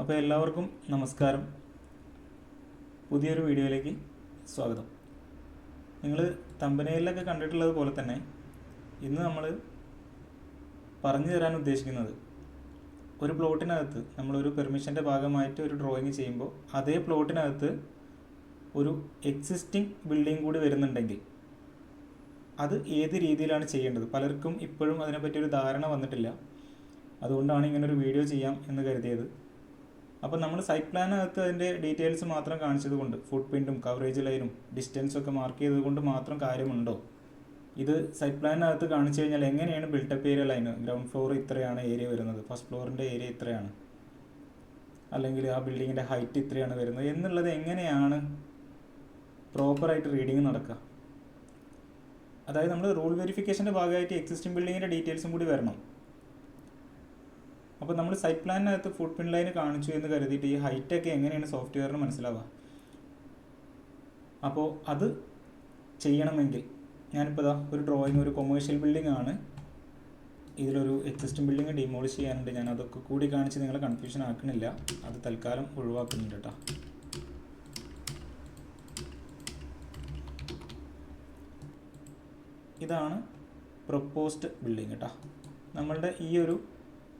അപ്പോൾ എല്ലാവർക്കും നമസ്കാരം. പുതിയൊരു വീഡിയോയിലേക്ക് സ്വാഗതം. നിങ്ങൾ തമ്പനയിലൊക്കെ കണ്ടിട്ടുള്ളത് പോലെ തന്നെ ഇന്ന് നമ്മൾ പറഞ്ഞു തരാൻ ഉദ്ദേശിക്കുന്നത് ഒരു പ്ലോട്ടിനകത്ത് നമ്മളൊരു പെർമിഷന്റെ ഭാഗമായിട്ട് ഒരു ഡ്രോയിങ് ചെയ്യുമ്പോൾ അതേ പ്ലോട്ടിനകത്ത് ഒരു എക്സിസ്റ്റിംഗ് ബിൽഡിംഗ് കൂടി വരുന്നുണ്ടെങ്കിൽ അത് ഏത് രീതിയിലാണ് ചെയ്യേണ്ടത്? പലർക്കും ഇപ്പോഴും അതിനെപ്പറ്റി ഒരു ധാരണ വന്നിട്ടില്ല. അതുകൊണ്ടാണ് ഇങ്ങനൊരു വീഡിയോ ചെയ്യാം എന്ന് കരുതിയത്. അപ്പോൾ നമ്മൾ സൈറ്റ് പ്ലാനകത്ത് അതിന്റെ ഡീറ്റെയിൽസ് മാത്രം കാണിച്ചത് കൊണ്ട് ഫുട് പ്രിന്റും കവറേജ് ലൈനും ഡിസ്റ്റൻസും ഒക്കെ മാർക്ക് ചെയ്തത് കൊണ്ട് മാത്രം കാര്യമുണ്ടോ? ഇത് സൈറ്റ് പ്ലാനകത്ത് കാണിച്ചു കഴിഞ്ഞാൽ എങ്ങനെയാണ് built up area line ground floor ഇത്രയാണ് ഏരിയ വരുന്നത്. ഫസ്റ്റ് ഫ്ലോറിന്റെ ഏരിയ ഇത്രയാണ്. അല്ലെങ്കിൽ ആ ബിൽഡിങ്ങിന്റെ ഹൈറ്റ് ഇത്രയാണ് വരുന്നത്. എന്നുള്ളത് എങ്ങനെയാണ് പ്രോപ്പറായിട്ട് റീഡിങ് നടക്കുക? അതായത് നമ്മൾ റൂൾ വെരിഫിക്കേഷന്റെ ഭാഗമായിട്ട് എക്സിസ്റ്റിംഗ് ബിൽഡിങ്ങിന്റെ ഡീറ്റെയിൽസും കൂടി വരണം. അപ്പോൾ നമ്മൾ സൈറ്റ് പ്ലാനിനകത്ത് ഫുട് പിൻ ലൈൻ കാണിച്ചു എന്ന് കരുതിയിട്ട് ഈ ഹൈറ്റ് ഒക്കെ എങ്ങനെയാണ് സോഫ്റ്റ്വെയറിന് മനസ്സിലാവുക? അപ്പോൾ അത് ചെയ്യണമെങ്കിൽ ഞാനിപ്പോൾ ഇതാ ഒരു ഡ്രോയിങ് ഒരു കൊമേഴ്ഷ്യൽ ബിൽഡിംഗ് ആണ്. ഇതിലൊരു എക്സിസ്റ്റിംഗ് ബിൽഡിംഗ് ഡിമോളിഷ് ചെയ്യാനുണ്ട്. ഞാൻ അതൊക്കെ കൂടി കാണിച്ച് നിങ്ങളെ കൺഫ്യൂഷൻ ആക്കണില്ല. അത് തൽക്കാലം ഒഴിവാക്കുന്നുണ്ട് കേട്ടോ. ഇതാണ് പ്രപ്പോസ്ഡ് ബിൽഡിംഗ് കേട്ടോ. നമ്മളുടെ ഈ ഒരു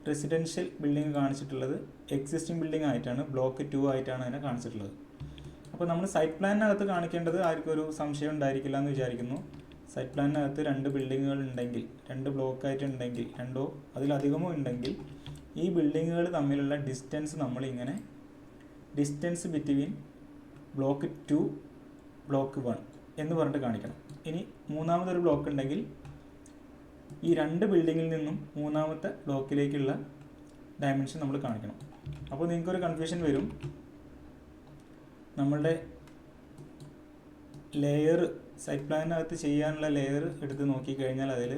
റെസിഡൻഷ്യൽ ബിൽഡിംഗ് കാണിച്ചിട്ടുള്ളത് എക്സിസ്റ്റിംഗ് ബിൽഡിംഗ് ആയിട്ടാണ് ബ്ലോക്ക് ടു ആയിട്ടാണ് അതിനെ കാണിച്ചിട്ടുള്ളത്. അപ്പോൾ നമ്മൾ സൈറ്റ് പ്ലാനിനകത്ത് കാണിക്കേണ്ടത് ആർക്കും ഒരു സംശയം ഉണ്ടായിരിക്കില്ല എന്ന് വിചാരിക്കുന്നു. സൈറ്റ് പ്ലാനിനകത്ത് രണ്ട് ബിൽഡിങ്ങുകൾ ഉണ്ടെങ്കിൽ രണ്ട് ബ്ലോക്ക് ആയിട്ട് ഉണ്ടെങ്കിൽ രണ്ടോ അതിലധികമോ ഉണ്ടെങ്കിൽ ഈ ബിൽഡിങ്ങുകൾ തമ്മിലുള്ള ഡിസ്റ്റൻസ് നമ്മളിങ്ങനെ distance between block two block one എന്ന് പറഞ്ഞിട്ട് കാണിക്കണം. ഇനി മൂന്നാമതൊരു ബ്ലോക്ക് ഉണ്ടെങ്കിൽ ഈ രണ്ട് ബിൽഡിങ്ങിൽ നിന്നും മൂന്നാമത്തെ ബ്ലോക്കിലേക്കുള്ള ഡയമെൻഷൻ നമ്മൾ കാണിക്കണം. അപ്പോൾ നിങ്ങൾക്കൊരു കൺഫ്യൂഷൻ വരും. നമ്മളുടെ ലെയർ സൈറ്റ് പ്ലാനിനകത്ത് ചെയ്യാനുള്ള ലെയർ എടുത്ത് നോക്കിക്കഴിഞ്ഞാൽ അതിൽ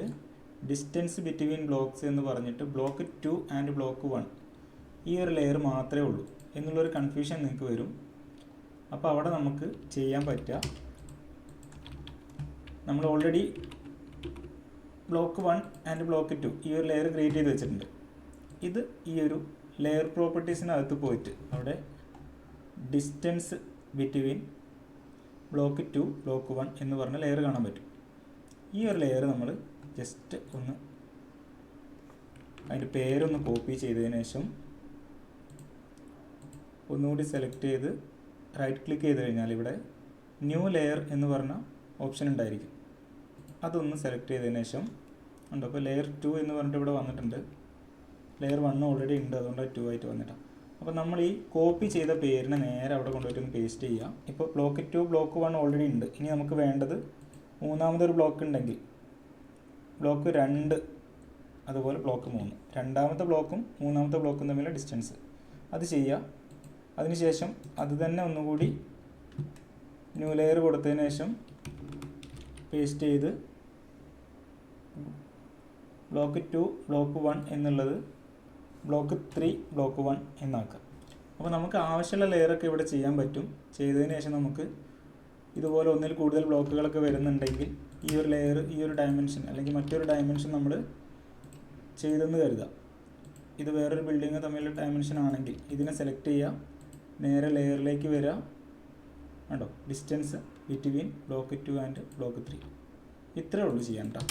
ഡിസ്റ്റൻസ് ബിറ്റ്വീൻ ബ്ലോക്ക്സ് എന്ന് പറഞ്ഞിട്ട് block two and block one ഈ ഒരു ലെയർ മാത്രമേ ഉള്ളൂ എന്നുള്ളൊരു കൺഫ്യൂഷൻ നിങ്ങൾക്ക് വരും. അപ്പോൾ അവിടെ നമുക്ക് ചെയ്യാൻ പറ്റുക. നമ്മൾ already block one and block two ഈ ഒരു ലെയർ ക്രിയേറ്റ് ചെയ്ത് വെച്ചിട്ടുണ്ട്. ഇത് ഈ ഒരു ലെയർ പ്രോപ്പർട്ടീസിനകത്ത് പോയിട്ട് അവിടെ distance between block two block one എന്ന് പറഞ്ഞ ലെയർ കാണാൻ പറ്റും. ഈ ഒരു ലെയർ നമ്മൾ ജസ്റ്റ് ഒന്ന് അതിന്റെ പേരൊന്ന് കോപ്പി ചെയ്തതിന് ശേഷം ഒന്നുകൂടി സെലക്ട് ചെയ്ത് റൈറ്റ് ക്ലിക്ക് ചെയ്ത് കഴിഞ്ഞാൽ ഇവിടെ ന്യൂ ലെയർ എന്ന് പറഞ്ഞ ഓപ്ഷൻ ഉണ്ടായിരിക്കും. അതൊന്ന് സെലക്ട് ചെയ്തതിന് ശേഷം ഉണ്ട്? അപ്പോൾ ലെയർ ടു എന്ന് പറഞ്ഞിട്ട് ഇവിടെ വന്നിട്ടുണ്ട്. ലെയർ വൺ ഓൾറെഡി ഉണ്ട്. അതുകൊണ്ട് ടു ആയിട്ട് വന്നിട്ടാണ് അപ്പോൾ നമ്മൾ ഈ കോപ്പി ചെയ്ത പേരിനെ നേരെ അവിടെ കൊണ്ടുപോയിട്ട് ഒന്ന് പേസ്റ്റ് ചെയ്യുക ഇപ്പോൾ block two block one already ഉണ്ട്. ഇനി നമുക്ക് വേണ്ടത് മൂന്നാമതൊരു ബ്ലോക്ക് ഉണ്ടെങ്കിൽ ബ്ലോക്ക് രണ്ട് അതുപോലെ ബ്ലോക്ക് മൂന്ന്. രണ്ടാമത്തെ ബ്ലോക്കും മൂന്നാമത്തെ ബ്ലോക്കും തമ്മിലുള്ള ഡിസ്റ്റൻസ് അത് ചെയ്യുക അതിനുശേഷം അത് തന്നെ ഒന്നുകൂടി ന്യൂ ലെയർ കൊടുത്തതിന് ശേഷം പേസ്റ്റ് ചെയ്ത് ബ്ലോക്ക് ടു ബ്ലോക്ക് വൺ എന്നുള്ളത് ബ്ലോക്ക് ത്രീ ബ്ലോക്ക് വൺ എന്നാക്കുക അപ്പോൾ നമുക്ക് ആവശ്യമുള്ള ലെയറൊക്കെ ഇവിടെ ചെയ്യാൻ പറ്റും. ചെയ്തതിന് ശേഷം നമുക്ക് ഇതുപോലെ ഒന്നിൽ കൂടുതൽ ബ്ലോക്കുകളൊക്കെ വരുന്നുണ്ടെങ്കിൽ ഈ ഒരു ലെയർ ഈ ഒരു ഡയമെൻഷൻ അല്ലെങ്കിൽ മറ്റൊരു ഡയമെൻഷൻ നമ്മൾ ചെയ്തെന്ന് കരുതാം ഇത് വേറൊരു ബിൽഡിങ് തമ്മിലുള്ള ഡയമെൻഷൻ ആണെങ്കിൽ ഇതിനെ സെലക്ട് ചെയ്യുക. നേരെ ലെയറിലേക്ക് വരിക. കണ്ടോ? Distance between block two and block three ഇത്രേ ഉള്ളൂ ചെയ്യാൻ കേട്ടോ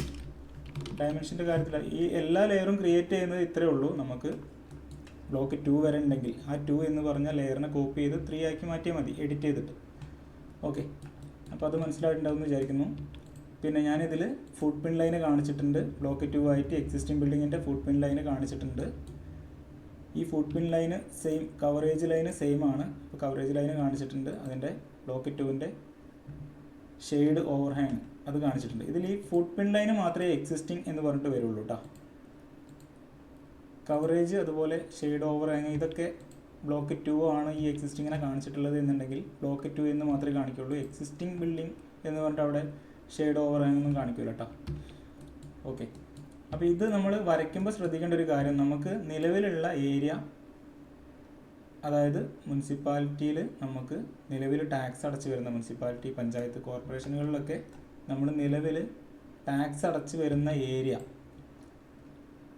ഡയമെൻഷന്റെ കാര്യത്തിൽ ഈ എല്ലാ ലെയറും ക്രിയേറ്റ് ചെയ്യുന്നത് ഇത്രേ ഉള്ളൂ. നമുക്ക് ബ്ലോക്ക് ടു വരെ ഉണ്ടെങ്കിൽ ആ ടു എന്ന് പറഞ്ഞ ലെയറിനെ കോപ്പി ചെയ്ത് ത്രീ ആക്കി മാറ്റിയാൽ മതി എഡിറ്റ് ചെയ്തിട്ട്. ഓക്കെ അപ്പോൾ അത് മനസ്സിലായിട്ടുണ്ടാവും വിചാരിക്കുന്നു. പിന്നെ ഞാനിതിൽ ഫുഡ് പിൻ ലൈന് കാണിച്ചിട്ടുണ്ട്. ബ്ലോക്ക് ടു ആയിട്ട് എക്സിസ്റ്റിംഗ് ബിൽഡിങ്ങിന്റെ ഫുഡ് പിൻ ലൈന് കാണിച്ചിട്ടുണ്ട്. ഈ footprint line same coverage line same ആണ്. അപ്പോൾ കവറേജ് ലൈന് കാണിച്ചിട്ടുണ്ട്. അതിന്റെ ബ്ലോക്ക് ടുവിന്റെ ഷെയ്ഡ് ഓവർ ഹാങ് അത് കാണിച്ചിട്ടുണ്ട്. ഇതിൽ ഈ ഫുഡ് പിൻ ലൈന് മാത്രമേ എക്സിസ്റ്റിംഗ് എന്ന് പറഞ്ഞിട്ട് വരുള്ളൂ കേട്ടോ കവറേജ് അതുപോലെ ഷെയ്ഡ് ഓവർ ഹാങ് ഇതൊക്കെ ബ്ലോക്ക് ടു ആണ് ഈ എക്സിസ്റ്റിങ്ങിനെ കാണിച്ചിട്ടുള്ളത് എന്നുണ്ടെങ്കിൽ ബ്ലോക്ക് ടു എന്ന് മാത്രമേ കാണിക്കുള്ളൂ. എക്സിസ്റ്റിംഗ് ബിൽഡിംഗ് എന്ന് പറഞ്ഞിട്ട് അവിടെ ഷെയ്ഡ് ഓവർ ഹാങ് ഒന്നും കാണിക്കില്ല കേട്ടോ ഓക്കെ അപ്പോൾ ഇത് നമ്മൾ വരയ്ക്കുമ്പോൾ ശ്രദ്ധിക്കേണ്ട ഒരു കാര്യം നമുക്ക് നിലവിലുള്ള ഏരിയ അതായത് മുനിസിപ്പാലിറ്റിയിൽ നമുക്ക് നിലവിൽ ടാക്സ് അടച്ചു വരുന്ന മുനിസിപ്പാലിറ്റി പഞ്ചായത്ത് കോർപ്പറേഷനുകളിലൊക്കെ നമ്മൾ നിലവിൽ ടാക്സ് അടച്ചു വരുന്ന ഏരിയ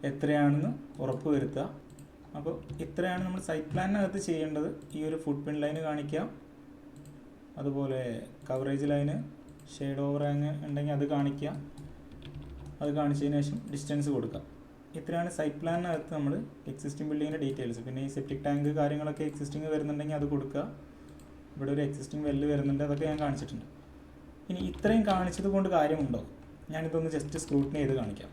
എത്രയാണെന്ന് ഉറപ്പുവരുത്തുക അപ്പോൾ ഇത്രയാണ് നമ്മൾ സൈറ്റ് പ്ലാനിനകത്ത് ചെയ്യേണ്ടത്. ഈ ഒരു ഫുഡ് പിൻ ലൈന് കാണിക്കുക അതുപോലെ കവറേജ് ലൈന് ഷെയ്ഡ് ഓവർ ഉണ്ടെങ്കിൽ അത് കാണിക്കുക അത് കാണിച്ചതിന് ശേഷം ഡിസ്റ്റൻസ് കൊടുക്കുക ഇത്രയാണ് സൈറ്റ് പ്ലാനിനകത്ത് നമ്മൾ എക്സിസ്റ്റിംഗ് ബിൽഡിങ്ങിന്റെ ഡീറ്റെയിൽസ് പിന്നെ ഈ സെപ്റ്റിക് ടാങ്ക് കാര്യങ്ങളൊക്കെ എക്സിസ്റ്റിംഗ് വരുന്നുണ്ടെങ്കിൽ അത് കൊടുക്കുക. ഇവിടെ ഒരു എക്സിസ്റ്റിംഗ് വെല്ല് വരുന്നുണ്ട് അതൊക്കെ ഞാൻ കാണിച്ചിട്ടുണ്ട്. ഇനി ഇത്രയും കാണിച്ചത് കൊണ്ട് കാര്യമുണ്ടോ? ഞാനിതൊന്ന് ജസ്റ്റ് സ്ക്രൂട്ടിനി ചെയ്ത് കാണിക്കാം.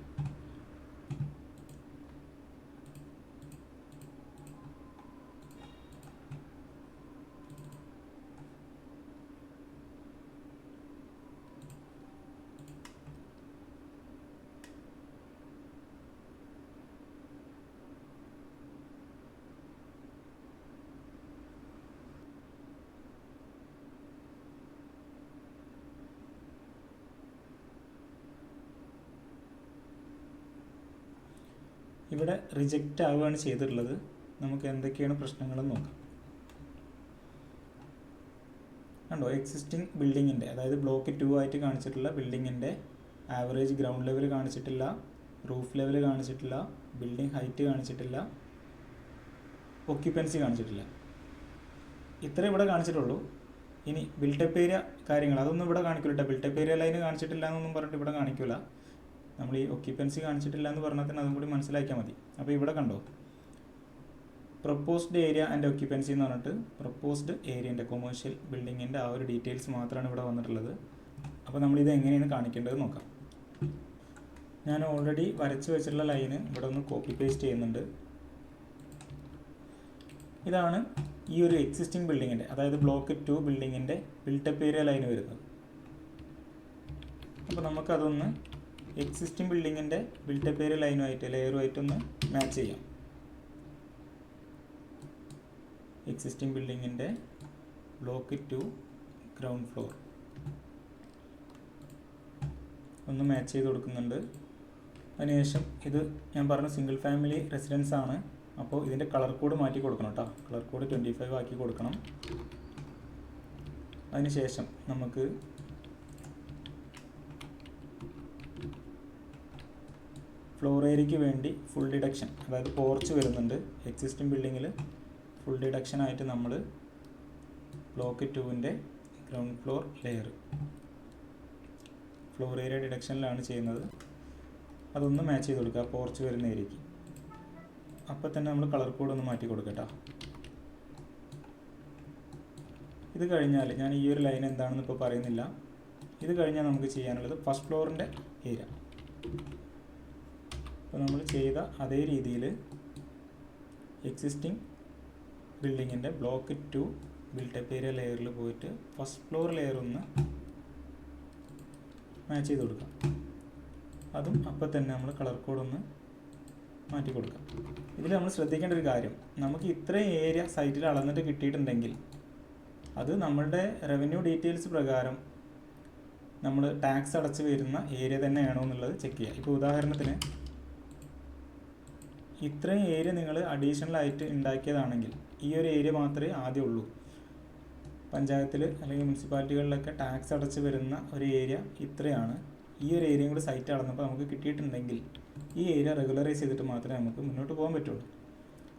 ഇവിടെ റിജക്റ്റ് ആവുകയാണ് ചെയ്തിട്ടുള്ളത്. നമുക്ക് എന്തൊക്കെയാണ് പ്രശ്നങ്ങളെന്ന് നോക്കാം. കണ്ടോ? എക്സിസ്റ്റിംഗ് ബിൽഡിങ്ങിന്റെ അതായത് ബ്ലോക്ക് ടു ആയിട്ട് കാണിച്ചിട്ടുള്ള ബിൽഡിങ്ങിന്റെ ആവറേജ് ഗ്രൗണ്ട് ലെവൽ കാണിച്ചിട്ടില്ല റൂഫ് ലെവൽ കാണിച്ചിട്ടില്ല ബിൽഡിംഗ് ഹൈറ്റ് കാണിച്ചിട്ടില്ല ഒക്യുപ്പൻസി കാണിച്ചിട്ടില്ല. ഇത്ര ഇവിടെ കാണിച്ചിട്ടുള്ളൂ. ഇനി ബിൽഡപ്പ് ഏരിയ കാര്യങ്ങൾ അതൊന്നും ഇവിടെ കാണിക്കില്ല ബിൽട്ടപ്പ് ഏരിയ ലൈന് കാണിച്ചിട്ടില്ല എന്നൊന്നും പറഞ്ഞിട്ട് ഇവിടെ കാണിക്കില്ല നമ്മൾ ഈ ഒക്യുപ്പൻസി കാണിച്ചിട്ടില്ല എന്ന് പറഞ്ഞാൽ തന്നെ അതും കൂടി മനസ്സിലാക്കിയാൽ മതി. അപ്പോൾ ഇവിടെ കണ്ടോ? പ്രപ്പോസ്ഡ് ഏരിയ ആൻഡ് ഒക്യുപ്പൻസി എന്ന് പറഞ്ഞിട്ട് പ്രപ്പോസ്ഡ് ഏരിയന്റെ കൊമേഴ്ഷ്യൽ ബിൽഡിങ്ങിന്റെ ആ ഒരു ഡീറ്റെയിൽസ് മാത്രമാണ് ഇവിടെ വന്നിട്ടുള്ളത്. അപ്പോൾ നമ്മളിത് എങ്ങനെയാണ് കാണിക്കേണ്ടത് നോക്കാം. ഞാൻ ഓൾറെഡി വരച്ച് വെച്ചിട്ടുള്ള ലൈന് ഇവിടെ ഒന്ന് കോപ്പി പേസ്റ്റ് ചെയ്യുന്നുണ്ട്. ഇതാണ് ഈ ഒരു എക്സിസ്റ്റിംഗ് ബിൽഡിങ്ങിന്റെ അതായത് ബ്ലോക്ക് ടു ബിൽഡിങ്ങിന്റെ ബിൽട്ടപ്പ് ഏരിയ ലൈന് വരുന്നത്. അപ്പോൾ നമുക്കതൊന്ന് എക്സിസ്റ്റിംഗ് ബിൽഡിങ്ങിന്റെ ബിൽട്ടപ്പ് ഏരിയ ലൈനുമായിട്ട് ലെയറുമായിട്ടൊന്ന് മാച്ച് ചെയ്യാം. എക്സിസ്റ്റിംഗ് ബിൽഡിങ്ങിന്റെ ബ്ലോക്ക് ടു ഗ്രൗണ്ട് ഫ്ലോർ ഒന്ന് മാച്ച് ചെയ്ത് കൊടുക്കുന്നുണ്ട്. അതിനുശേഷം ഇത് ഞാൻ പറഞ്ഞ സിംഗിൾ ഫാമിലി റെസിഡൻസ് ആണ്. അപ്പോൾ ഇതിന്റെ കളർ കോഡ് മാറ്റി കൊടുക്കണം കേട്ടോ. കളർ കോഡ് ട്വന്റി ഫൈവ് ആക്കി കൊടുക്കണം. അതിനുശേഷം നമുക്ക് ഫ്ലോർ ഏരിയയ്ക്ക് വേണ്ടി ഫുൾ ഡിഡക്ഷൻ അതായത് പോർച്ച് വരുന്നുണ്ട്. എക്സിസ്റ്റിംഗ് ബിൽഡിങ്ങിൽ ഫുൾ ഡിഡക്ഷൻ ആയിട്ട് നമ്മൾ ബ്ലോക്ക് ടുവിന്റെ ground floor layer floor area ഡിഡക്ഷനിലാണ് ചെയ്യുന്നത്. അതൊന്ന് മാച്ച് ചെയ്ത് കൊടുക്കുക പോർച്ച് വരുന്ന ഏരിയയ്ക്ക് അപ്പോൾ തന്നെ നമ്മൾ കളർ കോഡ് ഒന്ന് മാറ്റി കൊടുക്കട്ടോ. ഇത് കഴിഞ്ഞാൽ ഞാൻ ഈ ഒരു ലൈൻ എന്താണെന്ന് ഇപ്പോൾ പറയുന്നില്ല. ഇത് കഴിഞ്ഞാൽ നമുക്ക് ചെയ്യാനുള്ളത് ഫസ്റ്റ് ഫ്ലോറിന്റെ ഏരിയ അപ്പോൾ നമ്മൾ ചെയ്ത അതേ രീതിയിൽ എക്സിസ്റ്റിംഗ് ബിൽഡിങ്ങിന്റെ ബ്ലോക്ക് ടു ബിൽട്ടപ്പ് ഏരിയ ലെയറിൽ പോയിട്ട് ഫസ്റ്റ് ഫ്ലോർ ലെയർ ഒന്ന് മാച്ച് ചെയ്ത് കൊടുക്കാം. അതും അപ്പം തന്നെ നമ്മൾ കളർ കോഡ് ഒന്ന് മാറ്റി കൊടുക്കാം. ഇതിൽ നമ്മൾ ശ്രദ്ധിക്കേണ്ട ഒരു കാര്യം നമുക്ക് ഇത്രയും ഏരിയ സൈറ്റിൽ അളന്നിട്ട് കിട്ടിയിട്ടുണ്ടെങ്കിൽ അത് നമ്മളുടെ റവന്യൂ ഡീറ്റെയിൽസ് പ്രകാരം നമ്മൾ ടാക്സ് അടച്ച് വരുന്ന ഏരിയ തന്നെയാണോ എന്നുള്ളത് ചെക്ക് ചെയ്യുക ഇപ്പോൾ ഉദാഹരണത്തിന് ഇത്രയും ഏരിയ നിങ്ങൾ അഡീഷണൽ ആയിട്ട് ഉണ്ടാക്കിയതാണെങ്കിൽ ഈ ഒരു ഏരിയ മാത്രമേ ആദ്യം ഉള്ളൂ. പഞ്ചായത്തിൽ അല്ലെങ്കിൽ മുനിസിപ്പാലിറ്റികളിലൊക്കെ ടാക്സ് അടച്ച് വരുന്ന ഒരു ഏരിയ ഇത്രയാണ്. ഈ ഒരു ഏരിയയും കൂടി സൈറ്റ് അളന്നപ്പോൾ നമുക്ക് കിട്ടിയിട്ടുണ്ടെങ്കിൽ ഈ ഏരിയ റെഗുലറൈസ് ചെയ്തിട്ട് മാത്രമേ നമുക്ക് മുന്നോട്ട് പോകാൻ പറ്റുള്ളൂ.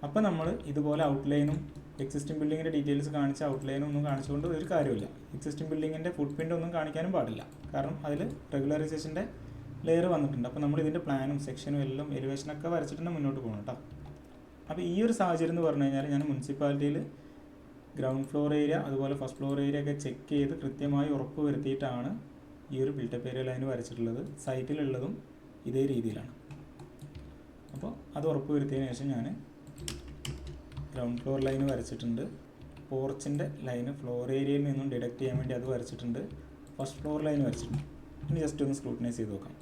അപ്പോൾ നമ്മൾ ഇതുപോലെ ഔട്ട്ലൈനും എക്സിസ്റ്റിംഗ് ബിൽഡിങ്ങിന്റെ ഡീറ്റെയിൽസ് കാണിച്ച ഔട്ട്ലൈനും ഒന്നും കാണിച്ചുകൊണ്ട് ഒരു കാര്യമില്ല എക്സിസ്റ്റിംഗ് ബിൽഡിങ്ങിന്റെ ഫുട് പ്രിന്റ് ഒന്നും കാണിക്കാനും പാടില്ല. കാരണം അതിൽ റെഗുലറൈസേഷന്റെ ലെയർ വന്നിട്ടുണ്ട്. അപ്പോൾ നമ്മൾ ഇതിന്റെ പ്ലാനും സെക്ഷനും എല്ലാം എലിവേഷനൊക്കെ വരച്ചിട്ട് മുന്നോട്ട് പോകണം കേട്ടോ അപ്പോൾ ഈ ഒരു സാഹചര്യം എന്ന് പറഞ്ഞു കഴിഞ്ഞാൽ ഞാൻ മുനിസിപ്പാലിറ്റിയിൽ ഗ്രൗണ്ട് ഫ്ലോർ ഏരിയ അതുപോലെ ഫസ്റ്റ് ഫ്ലോർ ഏരിയ ഒക്കെ ചെക്ക് ചെയ്ത് കൃത്യമായി ഉറപ്പ് വരുത്തിയിട്ടാണ് ഈ ഒരു ബിൽട്ടപ്പ് ഏരിയ ലൈൻ വരച്ചിട്ടുള്ളത്. സൈറ്റിലുള്ളതും ഇതേ രീതിയിലാണ്. അപ്പോൾ അത് ഉറപ്പ് വരുത്തിയതിന് ശേഷം ഞാൻ ഗ്രൗണ്ട് ഫ്ലോർ ലൈൻ വരച്ചിട്ടുണ്ട്. പോർച്ചിന്റെ ലൈന് ഫ്ലോർ ഏരിയയിൽ നിന്നും ഡിഡക്റ്റ് ചെയ്യാൻ വേണ്ടി അത് വരച്ചിട്ടുണ്ട്. ഫസ്റ്റ് ഫ്ലോർ ലൈൻ വരച്ചിട്ടുണ്ട്. ഇനി ജസ്റ്റ് ഒന്ന് സ്ക്രൂട്ടിനൈസ് ചെയ്ത് നോക്കാം.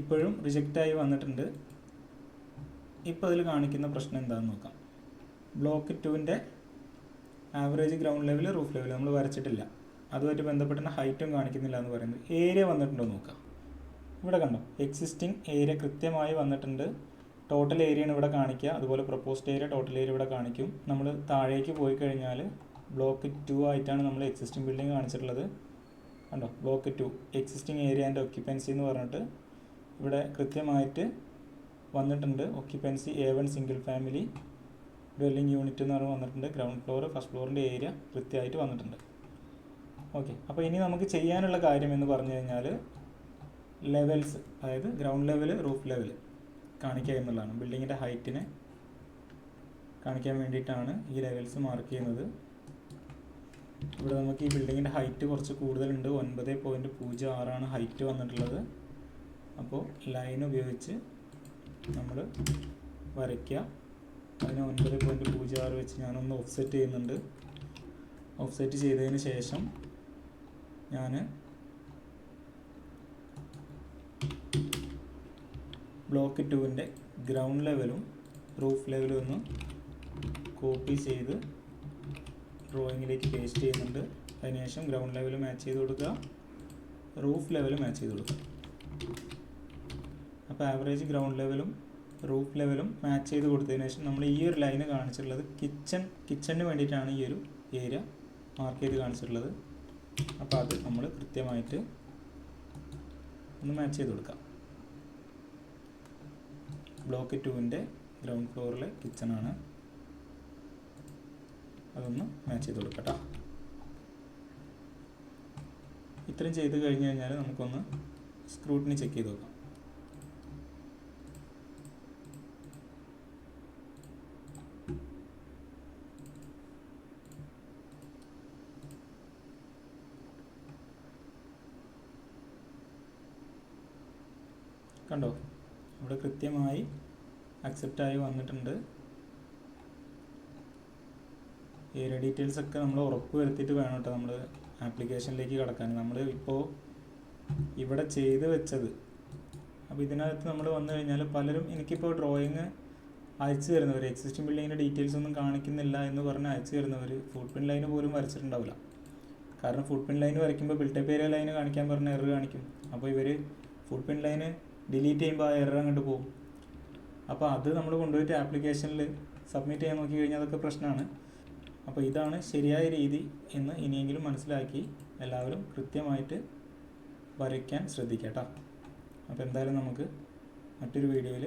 ഇപ്പോഴും റിജക്റ്റായി വന്നിട്ടുണ്ട്. ഇപ്പോൾ അതിൽ കാണിക്കുന്ന പ്രശ്നം എന്താണെന്ന് നോക്കാം. ബ്ലോക്ക് ടുവിന്റെ average ground level roof level നമ്മൾ വരച്ചിട്ടില്ല. അതുമായിട്ട് ബന്ധപ്പെട്ട ഹൈറ്റും കാണിക്കുന്നില്ല എന്ന് പറയുന്നത് ഏരിയ വന്നിട്ടുണ്ടോ നോക്കാം. ഇവിടെ കണ്ടോ? എക്സിസ്റ്റിംഗ് ഏരിയ കൃത്യമായി വന്നിട്ടുണ്ട്. ടോട്ടൽ ഏരിയയാണ് ഇവിടെ കാണിക്കുക. അതുപോലെ പ്രപ്പോസ്ഡ് ഏരിയ ടോട്ടൽ ഏരിയ ഇവിടെ കാണിക്കും. നമ്മൾ താഴേക്ക് പോയി കഴിഞ്ഞാൽ ബ്ലോക്ക് ടു ആയിട്ടാണ് നമ്മൾ എക്സിസ്റ്റിംഗ് ബിൽഡിംഗ് കാണിച്ചിട്ടുള്ളത്. കണ്ടോ? Block two existing area and occupancy എന്ന് പറഞ്ഞിട്ട് ഇവിടെ കൃത്യമായിട്ട് വന്നിട്ടുണ്ട്. Occupancy A one single family dwelling unit എന്ന് പറഞ്ഞ് വന്നിട്ടുണ്ട്. ഗ്രൗണ്ട് ഫ്ലോർ ഫസ്റ്റ് ഫ്ലോറിന്റെ ഏരിയ കൃത്യമായിട്ട് വന്നിട്ടുണ്ട്. ഓക്കെ അപ്പോൾ ഇനി നമുക്ക് ചെയ്യാനുള്ള കാര്യം എന്ന് പറഞ്ഞു കഴിഞ്ഞാൽ ലെവൽസ് അതായത് ഗ്രൗണ്ട് ലെവൽ റൂഫ് ലെവൽ കാണിക്കുക എന്നുള്ളതാണ്. ബിൽഡിങ്ങിന്റെ ഹൈറ്റിനെ കാണിക്കാൻ വേണ്ടിയിട്ടാണ് ഈ ലെവൽസ് മാർക്ക് ചെയ്യുന്നത്. ഇവിടെ നമുക്ക് ഈ ബിൽഡിങ്ങിന്റെ ഹൈറ്റ് കുറച്ച് കൂടുതലുണ്ട്. ഒൻപത് പോയിന്റ് പൂജ്യം ആറാണ് ഹൈറ്റ് വന്നിട്ടുള്ളത്. അപ്പോൾ ലൈൻ ഉപയോഗിച്ച് നമ്മൾ വരയ്ക്കുക. അതിന് ഒൻപത് പോയിന്റ് പൂജ്യം ആറ് വെച്ച് ഞാനൊന്ന് ഓഫ്സെറ്റ് ചെയ്യുന്നുണ്ട്. ഓഫ്സെറ്റ് ചെയ്തതിന് ശേഷം ഞാൻ ബ്ലോക്ക് ടുവിന്റെ ഗ്രൗണ്ട് ലെവലും റൂഫ് ലെവലും ഒന്ന് കോപ്പി ചെയ്ത് ഡ്രോയിങ്ങിലേക്ക് പേസ്റ്റ് ചെയ്യുന്നുണ്ട്. അതിനുശേഷം ഗ്രൗണ്ട് ലെവൽ മാച്ച് ചെയ്ത് കൊടുക്കുക. റൂഫ് ലെവൽ മാച്ച് ചെയ്ത് കൊടുക്കുക. അപ്പോൾ ആവറേജ് ഗ്രൗണ്ട് ലെവലും റൂഫ് ലെവലും മാച്ച് ചെയ്ത് കൊടുത്തതിന് ശേഷം നമ്മൾ ഈ ഒരു ലൈന് കാണിച്ചിട്ടുള്ളത് കിച്ചൺ കിച്ചണിന് വേണ്ടിയിട്ടാണ് ഈ ഒരു ഏരിയ മാർക്ക് ചെയ്ത് കാണിച്ചിട്ടുള്ളത്. അപ്പോൾ അത് നമ്മൾ കൃത്യമായിട്ട് ഒന്ന് മാച്ച് ചെയ്ത് കൊടുക്കാം. ബ്ലോക്ക് ടുവിന്റെ ഗ്രൗണ്ട് ഫ്ലോറിലെ കിച്ചണാണ് അതൊന്ന് മാച്ച് ചെയ്ത് കൊടുക്കട്ടോ ഇത്രയും ചെയ്ത് കഴിഞ്ഞ് കഴിഞ്ഞാൽ നമുക്കൊന്ന് സ്ക്രൂട്ടിനി ചെക്ക് ചെയ്ത് നോക്കാം കണ്ടോ ഇവിടെ കൃത്യമായി അക്സെപ്റ്റായി വന്നിട്ടുണ്ട്. ഏരിയ ഡീറ്റെയിൽസ് ഒക്കെ നമ്മൾ ഉറപ്പ് വരുത്തിയിട്ട് വേണം കേട്ടോ നമ്മൾ ആപ്ലിക്കേഷനിലേക്ക് കടക്കാൻ. നമ്മൾ ഇപ്പോൾ ഇവിടെ ചെയ്ത് വെച്ചത്. അപ്പോൾ ഇതിനകത്ത് നമ്മൾ വന്നു കഴിഞ്ഞാൽ പലരും എനിക്കിപ്പോൾ ഡ്രോയിങ് അയച്ചു തരുന്നവർ എക്സിസ്റ്റിംഗ് ബിൽഡിങ്ങിന്റെ ഡീറ്റെയിൽസ് ഒന്നും കാണിക്കുന്നില്ല എന്ന് പറഞ്ഞ് അയച്ചു തരുന്നവർ ഫുഡ് പിൻ ലൈന് പോലും വരച്ചിട്ടുണ്ടാവില്ല. കാരണം ഫുഡ് പിൻ ലൈൻ വരയ്ക്കുമ്പോൾ ബിൽട്ടപ്പ് ഏരിയ ലൈന് കാണിക്കാൻ പറഞ്ഞ എറർ കാണിക്കും. അപ്പോൾ ഇവർ ഫുഡ് പിൻ ലൈന് ഡിലീറ്റ് ചെയ്യുമ്പോൾ ആ എറർ അങ്ങോട്ട് പോകും. അപ്പോൾ അത് നമ്മൾ കൊണ്ടുപോയിട്ട് ആപ്ലിക്കേഷനിൽ സബ്മിറ്റ് ചെയ്യാൻ നോക്കി കഴിഞ്ഞാൽ അതൊക്കെ പ്രശ്നമാണ് അപ്പോൾ ഇതാണ് ശരിയായ രീതി എന്ന് ഇനിയെങ്കിലും മനസ്സിലാക്കി എല്ലാവരും കൃത്യമായിട്ട് വരയ്ക്കാൻ ശ്രദ്ധിക്കാം കേട്ടോ അപ്പോൾ എന്തായാലും നമുക്ക് മറ്റൊരു വീഡിയോയിൽ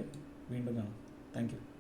വീണ്ടും കാണാം. താങ്ക്